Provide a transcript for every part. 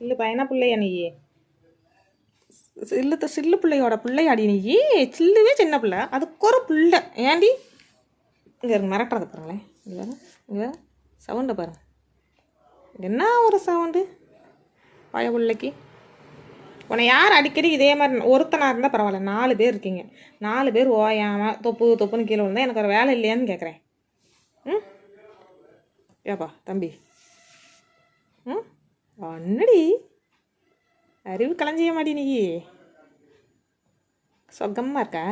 சில்லு பையனா பிள்ளையா நீ? சில்லு த- சில்லு பிள்ளையோட பிள்ளையாடி நீ? சில்லுவே சின்ன பிள்ளை. அதுக்கு ஒரு பிள்ளை. ஏண்டி இங்கே இருக்கு மிரட்டுறது பாருங்களேன். இங்கே வேறு இங்கே வேறு சவுண்டை பாருங்க. என்ன ஒரு சவுண்டு? பய பிள்ளைக்கு. உன்னை யார் அடிக்கடி இதே மாதிரி ஒருத்தனாக இருந்தால் பரவாயில்ல. நாலு பேர் இருக்கீங்க. நாலு பேர் ஓயாமல் தொப்பு தொப்புன்னு கீழே விழுந்தா எனக்கு ஒரு வேலை இல்லையான்னு கேட்குறேன் ம்? ஏப்பா தம்பி. ஒன்னடி அறிவு களைஞ்சிய மாடி சொகமாக இருக்கா?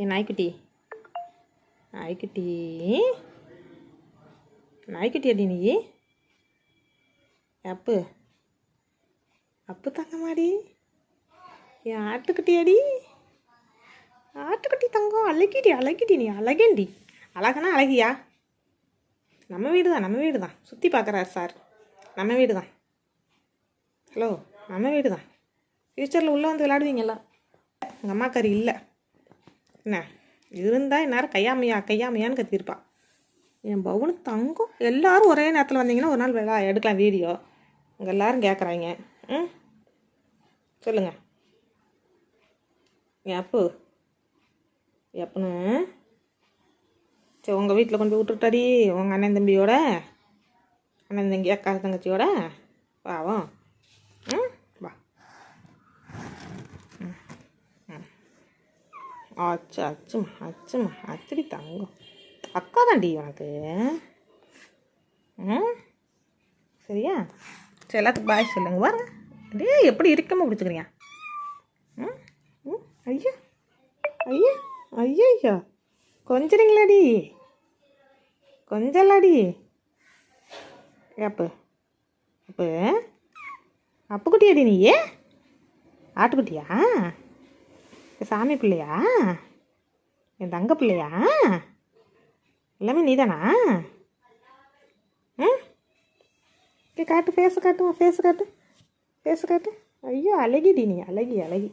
ஏ நாய்க்குட்டி. நாய்க்குட்டி. நாய்க்குட்டி அடி நீ? அப்பு. அப்பு தங்க மாடி என் ஆட்டுக்குட்டி அடி ஆட்டுக்குட்டி தங்கம். அழகிடி அழகிடி நீ. அழகேண்டி. அழகனா அழகியா? நம்ம வீடு தான் நம்ம வீடு தான் சுற்றி பார்க்குறாரு சார். நம்ம வீடு தான். ஹலோ நம்ம வீடு தான். ஃப்யூச்சரில் உள்ளே வந்து விளையாடுவீங்களா எங்கள் அம்மாக்காரி இல்லை. என்ன? இருந்தால் இந்நேரம் கையாமையா கையாமையான்னு கத்திருப்பா என் பவுனு தங்கம். எல்லாரும் ஒரே நேரத்தில் வந்தீங்கன்னா ஒரு நாள் விழா எடுக்கலாம் வீடியோ. உங்கள் எல்லோரும் கேட்குறாங்க ம்? சொல்லுங்கள் எப்போ அப்பு? சரி உங்கள் வீட்டில் கொண்டு போய் விட்டுட்டாடி உங்கள் அண்ணன் தம்பியோட? அண்ணன் தங்கி அக்கா தங்கச்சியோட பாவம். ம் வா. ம், ம். அச்சு அச்சுமா அச்சுமா அச்சடி தங்கம். அக்கா தாண்டி உனக்கு. ம் சரியா? சரி எல்லாத்துக்கும் பாய் சொல்லுங்க. பாருங்க டேய் எப்படி இருக்கமா பிடிச்சிக்கிறியா ம் ம் ஐயா. ஐயா ஐயா ஐயா. கொஞ்சிறீங்களாடி? கொஞ்சலாடி? அப்பு அப்பு அப்புக்குட்டியாடி நீ? ஆட்டுக்குட்டியா? என் சாமி பிள்ளையா? என் தங்க பிள்ளையா? எல்லாமே நீதானா? ம்? காட்டு ஃபேஸு காட்டு ஃபேஸு காட்டு ஃபேஸு காட்டு. ஐயோ அழகிடி நீ அழகி அழகி.